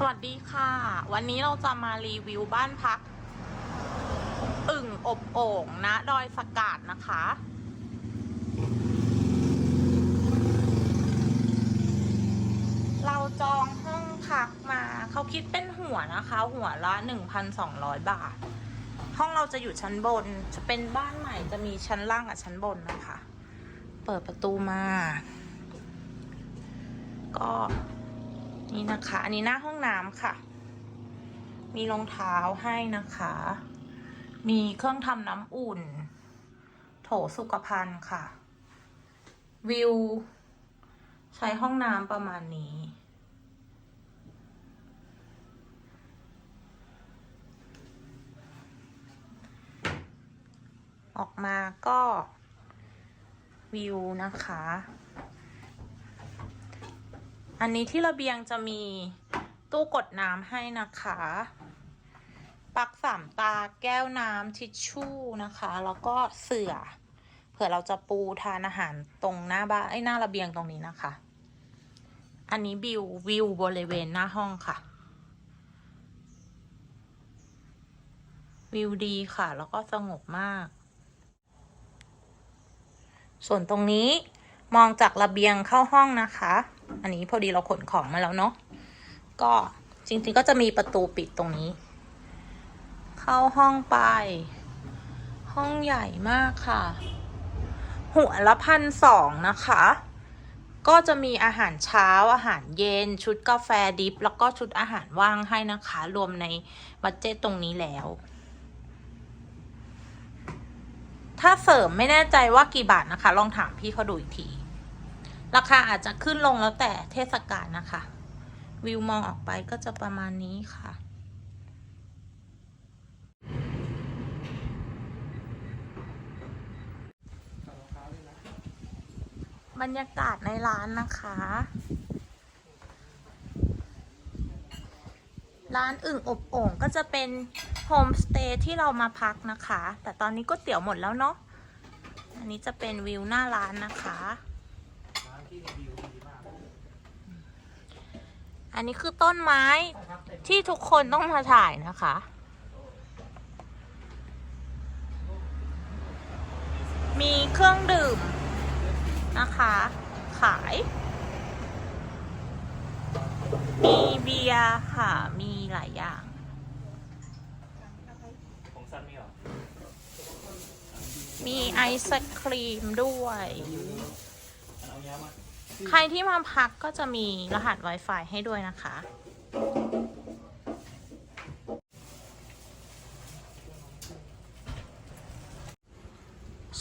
สวัสดีค่ะ วันนี้เราจะมารีวิวบ้านพัก อึ่งอบโอ่งนะดอยสกาดนะคะ เราจองห้องพักมาเขาคิดเป็นหัวนะคะ หัวละ 1,200 บาท ห้องเราจะอยู่ชั้นบน จะเป็นบ้านใหม่จะมีชั้นล่างกับชั้นบนนะคะ เปิดประตูมา ก็ นี่นะคะ อันนี้หน้าห้องน้ำค่ะ มีรองเท้าให้นะคะ มีเครื่องทำน้ำอุ่น โถสุขภัณฑ์ค่ะ วิว ใช้ห้องน้ำประมาณนี้ ออกมาก็วิวนะคะ อันนี้ที่ระเบียงจะมีตู้กดน้ำให้นะคะ ปักสามตาแก้วน้ำทิชชู่นะคะ แล้วก็เสื่อ เผื่อเราจะปูทานอาหารตรงหน้าบ้านไอ้หน้าระเบียงตรงนี้นะคะ อันนี้วิววิวบริเวณหน้าห้องค่ะ วิวดีค่ะ แล้วก็สงบมาก ส่วนตรงนี้มองจากระเบียงเข้าห้องนะคะ อันนี้พอดีเราขนของมาแล้วเนาะก็จริงๆก็จะมีประตูปิดตรงนี้ เข้าห้องไป ห้องใหญ่มากค่ะ หัวละพันสองนะคะ ก็จะมีอาหารเช้าอาหารเย็น ชุดกาแฟดิฟ แล้วก็ชุดอาหารว่างให้นะคะ รวมในบัตเจตตรงนี้แล้ว ถ้าเสริมไม่แน่ใจว่ากี่บาทนะคะ ลองถามพี่เขาดูอีกที ราคาอาจจะขึ้นลงแล้วแต่เทศกาลนะคะ วิวมองออกไปก็จะประมาณนี้ค่ะ บรรยากาศในร้านนะคะ ร้านอึ่งอบโอ่งก็จะเป็นโฮมสเตย์ที่เรามาพักนะคะ แต่ตอนนี้ก็เตี๋ยวหมดแล้วเนาะ อันนี้จะเป็นวิวหน้าร้านนะคะ อันนี้คือต้นไม้ที่ทุกคนต้องมาถ่ายนะคะ มีเครื่องดื่มนะคะ ขาย มีเบียร์ค่ะ มีหลายอย่างของซันมีเหรอมีไอศครีมด้วยเอาเนี้ยมา ใครที่มาพักก็จะมีรหัส Wi-Fi ให้ด้วยนะคะ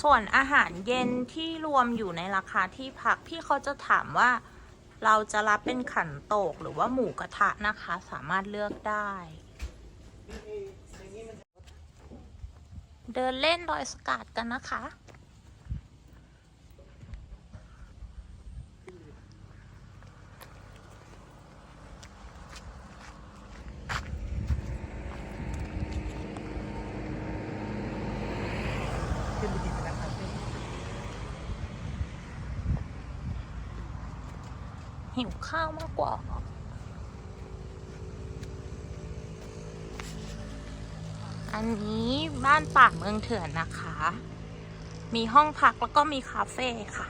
ส่วนอาหารเย็นที่รวมอยู่ในราคาที่พัก พี่เขาจะถามว่าเราจะรับเป็นขันโตกหรือว่าหมูกระทะนะคะ สามารถเลือกได้ เดินเล่นดอยสกาดกันนะคะ ขึ้นไปกินกันนะครับ หิว ข้าวมากกว่า อันนี้บ้านป่าเมืองเถื่อนนะคะ มีห้องพักแล้วก็มีคาเฟ่ค่ะ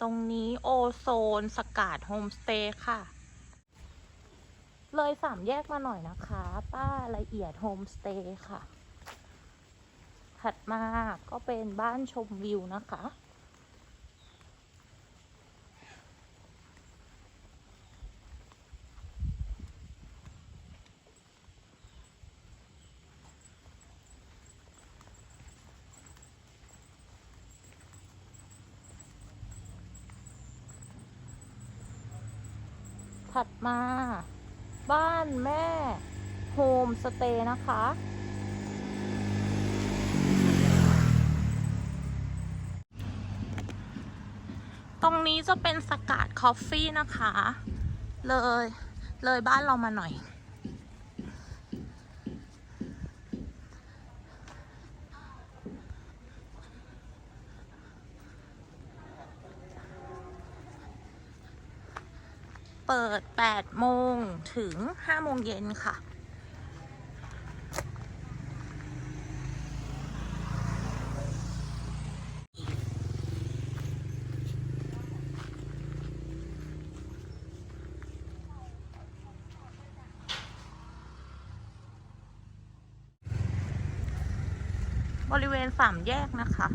ตรงนี้โอโซนสกาดโฮมสเตย์ค่ะ เลยสามแยกมาหน่อยนะคะ ป้าละเอียดโฮมสเตย์ค่ะ ถัดมาก็เป็นบ้านชมวิวนะคะ ถัดมา บ้านแม่โฮมสเตย์นะคะ ตรงนี้จะเป็นสกัดคอฟฟี่นะคะ เลย เลยบ้านเรามาหน่อย เปิด 8 โมงถึง 5 โมงเย็นค่ะ บริเวณสามแยกนะคะ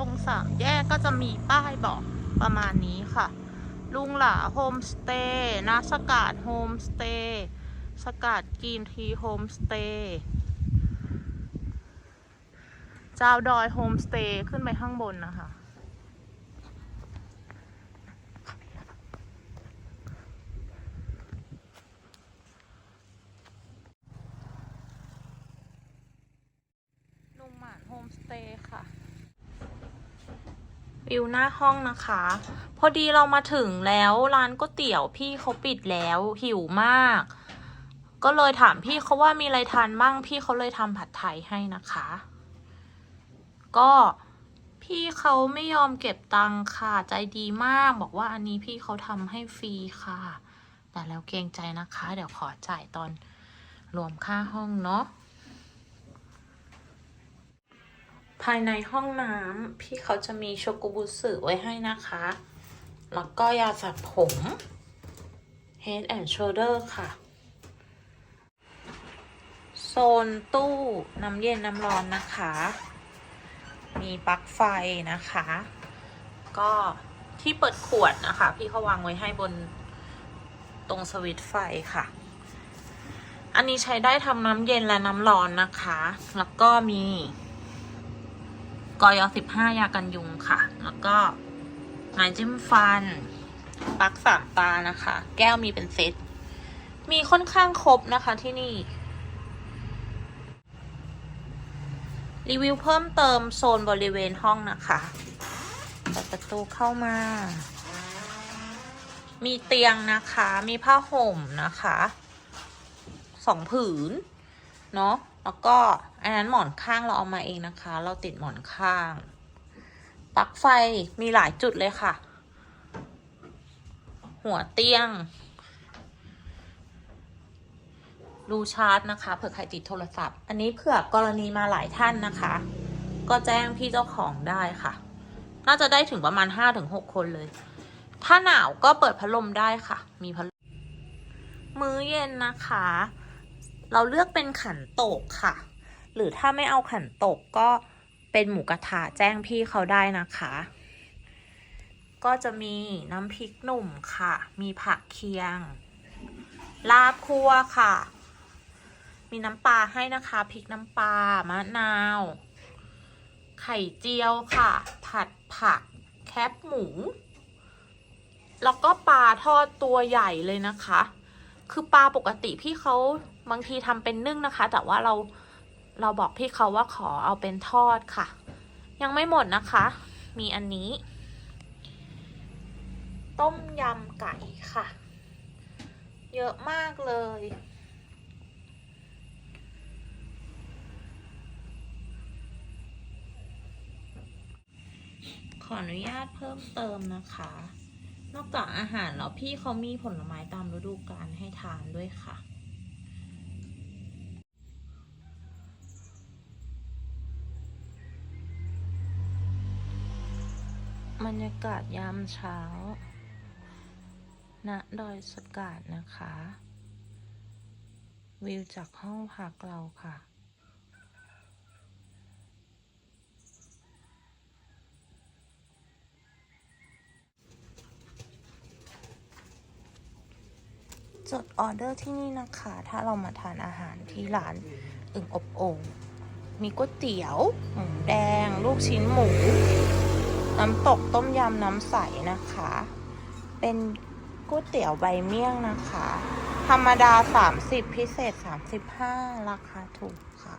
ตรง สามแยกก็จะมีป้ายบอกประมาณนี้ค่ะ ลุงหลาโฮมสเตย์นาสกาดโฮมสเตย์สกาดกีนทีโฮมสเตย์เจ้าดอยโฮมสเตย์ขึ้นไปข้างบนนะคะ ลุงหมานโฮมสเตย์ค่ะ วิวหน้าห้องนะคะ พอดีเรามาถึงแล้วร้านก๋วยเตี๋ยวพี่เขาปิดแล้วหิวมาก ก็เลยถามพี่เขาว่ามีอะไรทานบ้างพี่เขาเลยทำผัดไทยให้นะคะ ก็พี่เขาไม่ยอมเก็บตังค่ะใจดีมาก บอกว่าอันนี้พี่เขาทำให้ฟรีค่ะ แต่แล้วเกรงใจนะคะ เดี๋ยวขอจ่ายตอนรวมค่าห้องเนาะ ภายในห้องน้ำพี่เขาจะมีโชกุบุสึไว้ให้นะคะ แล้วก็ยาสระผม Head and Shoulder ค่ะ โซนตู้น้ำเย็นน้ำร้อนนะคะ มีปลั๊กไฟนะคะ ก็ที่เปิดขวดนะคะ พี่เขาวางไว้ให้บนตรงสวิตช์ไฟค่ะ อันนี้ใช้ได้ทำน้ำเย็นและน้ำร้อนนะคะ แล้วก็มี กอยสิบห้ายากันยุงค่ะ แล้วก็ไม้จิ้มฟันปลั๊กสามตานะคะ แก้วมีเป็นเซต มีค่อนข้างครบนะคะที่นี่ รีวิวเพิ่มเติมโซนบริเวณห้องนะคะเปิดประตูเข้ามา มีเตียงนะคะ มีผ้าห่มนะคะ สองผืน เนาะ แล้วก็ อันนั้นหมอนข้างเราเอามาเองนะคะ เราติดหมอนข้าง ปลั๊กไฟมีหลายจุดเลยค่ะ หัวเตียง รูชาร์จนะคะเผื่อใครติดโทรศัพท์ อันนี้เผื่อกรณีมาหลายท่านนะคะ ก็แจ้งพี่เจ้าของได้ค่ะ น่าจะได้ถึงประมาณห้าถึงหกคนเลย ถ้าหนาวก็เปิดพัดลมได้ค่ะ มีพัดลมมื้อเย็นนะคะ เราเลือกเป็นขันโตกค่ะ หรือถ้าไม่เอาขันตกก็เป็นหมูกระทะแจ้งพี่เขาได้นะคะ ก็จะมีน้ำพริกหนุ่มค่ะ มีผักเคียง ลาบคั่วค่ะ มีน้ำปลาให้นะคะพริกน้ำปลามะนาว ไข่เจียวค่ะ ผัดผักแคบหมู แล้วก็ปลาทอดตัวใหญ่เลยนะคะ คือปลาปกติพี่เขาบางทีทำเป็นนึ่งนะคะ แต่ว่าเรา เราบอกพี่เขาว่าขอเอาเป็นทอดค่ะ ยังไม่หมดนะคะ มีอันนี้ ต้มยำไก่ค่ะ เยอะมากเลย ขออนุญาตเพิ่มเติมนะคะ นอกจากอาหารแล้วพี่เขามีผลไม้ตามฤดูกาลให้ทานด้วยค่ะ รรยากาศยามเช้า ณ ดอยสกาดนะคะ วิวจากห้องพักเราค่ะ จดออเดอร์ที่นี่นะคะ ถ้าเรามาทานอาหารที่ร้านอึ่งอบโอ่งมีก๋วยเตี๋ยว หมูแดง ลูกชิ้นหมู น้ำตกต้มยำน้ำใสนะคะ เป็นก๋วยเตี๋ยวใบเมี่ยงนะคะ ธรรมดา 30 พิเศษ 35 ราคาถูกค่ะ